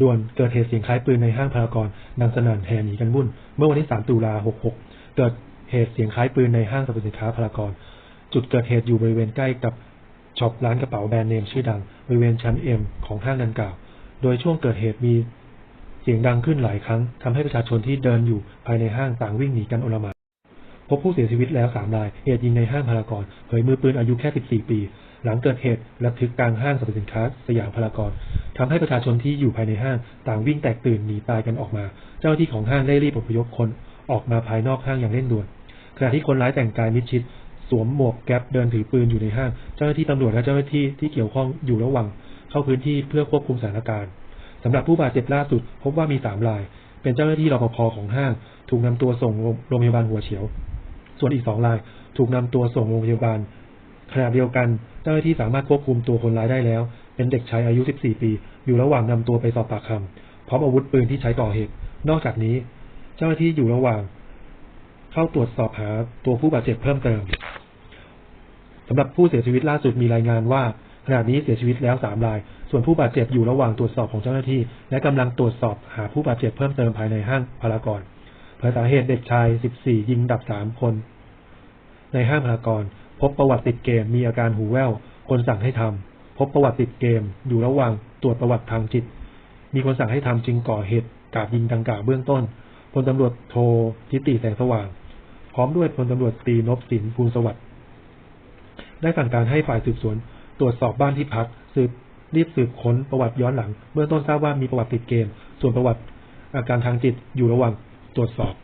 ด่วนเกิดเหตุเสียงคล้ายปืนในห้างพารากอนดังสนั่นแห่หนีกันวุ่น เมื่อวันที่ 3 ตุลา 66 เกิดเหตุเสียงคล้ายปืนในห้างสรรพสินค้าพารากอน จุดเกิดเหตุอยู่บริเวณใกล้กับช็อปร้านกระเป๋าแบรนด์เนมชื่อดัง บริเวณชั้นเอ็มของห้างดังกล่าว โดยช่วงเกิดเหตุมีเสียงดังขึ้นหลายครั้งทำให้ประชาชนที่เดินอยู่ภายในห้างต่างวิ่งหนีกันโอลหมานพบผู้เสียชีวิตแล้วสามราย เหตุยิงในห้างพารากอน เผยมือปืนอายุแค่ 14 ปี หลังเกิดเหตุระทึกกลางห้างสรรพสินค้าสยามพารากอนทำให้ประชาชนที่อยู่ภายในห้างต่างวิ่งแตกตื่นหนีตายกันออกมา เจ้าหน้าที่ของห้างได้รีบอพยพคนออกมาภายนอกห้างอย่างเร่งด่วน ขณะที่คนร้ายแต่งกายมิดชิด สวมหมวกแก๊ปเดินถือปืนอยู่ในห้าง เจ้าหน้าที่ตำรวจและเจ้าหน้าที่ที่เกี่ยวข้องอยู่ระหว่างเข้าพื้นที่เพื่อควบคุมสถานการณ์สำหรับผู้บาดเจ็บล่าสุด พบว่ามีสามราย เป็นเจ้าหน้าที่รปภของห้าง ถูกนำตัวส่งโรงพยาบาลหัวเฉียว ส่วนอีกสองรายถูกนำตัวส่งโรงพยาบาล ขณะเดียวกันเจ้าหน้าที่สามารถควบคุมตัวคนร้ายได้แล้ว เป็นเด็กชายอายุ 14 ปี อยู่ระหว่างนำตัวไปสอบปากคำพร้อมอาวุธปืนที่ใช้ก่อเหตุ นอกจากนี้ เจ้าหน้าที่อยู่ระหว่าง เข้าตรวจสอบหาตัวผู้บาดเจ็บเพิ่มเติมสำหรับผู้เสียชีวิตล่าสุดมีรายงานว่าขณะนี้เสียชีวิตแล้วสามราย ส่วนผู้บาดเจ็บอยู่ระหว่างตรวจสอบของเจ้าหน้าที่ และกำลังตรวจสอบหาผู้บาดเจ็บเพิ่มเติมภายในห้างพารากอนเผยสาเหตุเด็กชาย 14 ยิงดับ 3 คน ในห้างพารากอน พบประวัติติดเกมมีอาการหูแว่ว คนสั่งให้ทำพบประวัติติดเกมอยู่ระหว่างตรวจประวัติทางจิต มีคนสั่งให้ทำจึงก่อเหตุกาดยิงดังกล่าวเบื้องต้นพลตำรวจโททิติแสงสว่าง พร้อมด้วยพลตำรวจตีนพสินภูลสวัสดิ์ได้สั่งการให้ฝ่ายสืบสวน ตรวจสอบบ้านที่พัก สืบรีบสืบค้นประวัติย้อนหลังเบื้องต้นทราบว่ามีประวัติติดเกม ส่วนประวัติอาการทางจิตอยู่ระหว่างตรวจสอบ